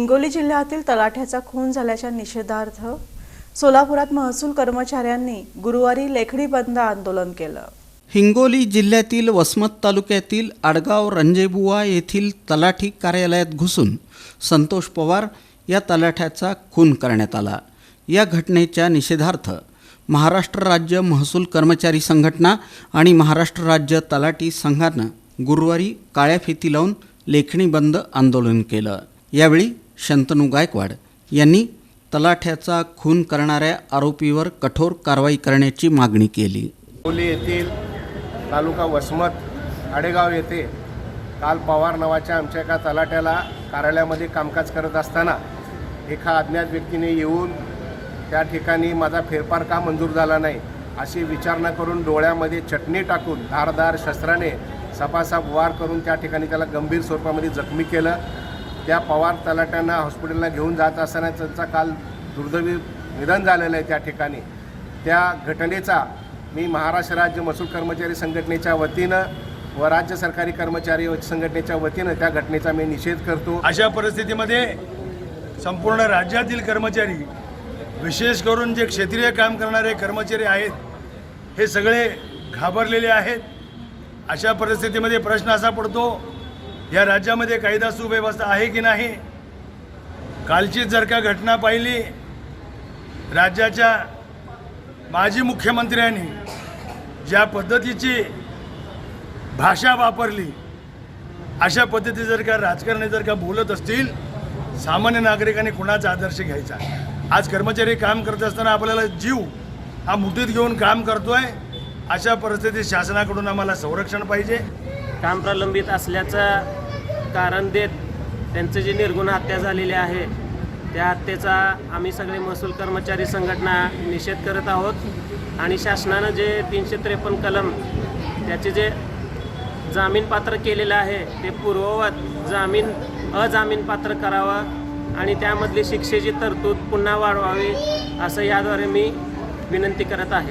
हिंगोली जिल्ह्यातील तलाठ्याचा खून झाल्याच्या निषेधार्थ सोलापुरात महसूल कर्मचाऱ्यांनी गुरुवारी लेखणी बंद आंदोलन केलं. हिंगोली जिल्ह्यातील वसमत तालुक्यातील आडगाव रंजेबुवा येथील तलाठी कार्यालयात घुसून संतोष पवार या तलाठ्याचा खून करण्यात आला. या घटनेच्या निषेधार्थ महाराष्ट्र राज्य महसूल कर्मचारी संघटना आणि महाराष्ट्र राज्य तलाठी संघानं गुरुवारी काळ्या फिती लावून लेखणी बंद आंदोलन केलं. यावेळी शंतनू गायकवाड यांनी तलाठ्याचा खून करणाऱ्या आरोपीवर कठोर कारवाई करण्याची मागणी केली. हिंगोली येथील तालुका वसमत आडेगाव येथे काल पवार नावाच्या आमच्या एका तलाठ्याला कार्यालयामध्ये कामकाज करत असताना एका अज्ञात व्यक्तीने येऊन त्या ठिकाणी माझा फेरफार का मंजूर झाला नाही अशी विचारणा करून डोळ्यामध्ये चटणी टाकून धारदार शस्त्राने सपासाप वार करून त्या ठिकाणी त्याला गंभीर स्वरूपामध्ये जखमी केलं. त्या पवार तलाट्यांना हॉस्पिटलला घेऊन जात असताना त्यांचा काल दुर्दैवी निधन झालेलं आहे त्या ठिकाणी. त्या घटनेचा मी महाराष्ट्र राज्य महसूल कर्मचारी संघटनेच्या वतीनं व राज्य सरकारी कर्मचारी संघटनेच्या वतीनं त्या घटनेचा मी निषेध करतो. अशा परिस्थितीमध्ये संपूर्ण राज्यातील कर्मचारी विशेष करून जे क्षेत्रीय काम करणारे कर्मचारी आहेत हे सगळे घाबरलेले आहेत. अशा परिस्थितीमध्ये प्रश्न असा पडतो या राज्यामध्ये कायदा सुव्यवस्था आहे की नाही? कालचीच जर का घटना पाहिली राज्याच्या माजी मुख्यमंत्र्यांनी ज्या पद्धतीची भाषा वापरली अशा पद्धती जर का राजकारणी जर का बोलत असतील सामान्य नागरिकांनी कुणाचा आदर्श घ्यायचा? आज कर्मचारी काम करत असताना आपल्याला जीव हा मुठीत घेऊन काम करतोय अशा परिस्थितीत शासनाकडून आम्हाला संरक्षण पाहिजे. काम प्रलंबित असल्याचं कारण देत त्यांचं जे निर्गुण हत्या झालेली आहे त्या हत्येचा आम्ही सगळे महसूल कर्मचारी संघटना निषेध करत आहोत. आणि शासनानं जे तीनशे त्रेपन्न कलम त्याचे जे जामीन पात्र केलेलं आहे ते पूर्ववत जामीन अजामीन पात्र करावं आणि त्यामधली शिक्षेची तरतूद पुन्हा वाढवावी असं याद्वारे मी विनंती करत आहे.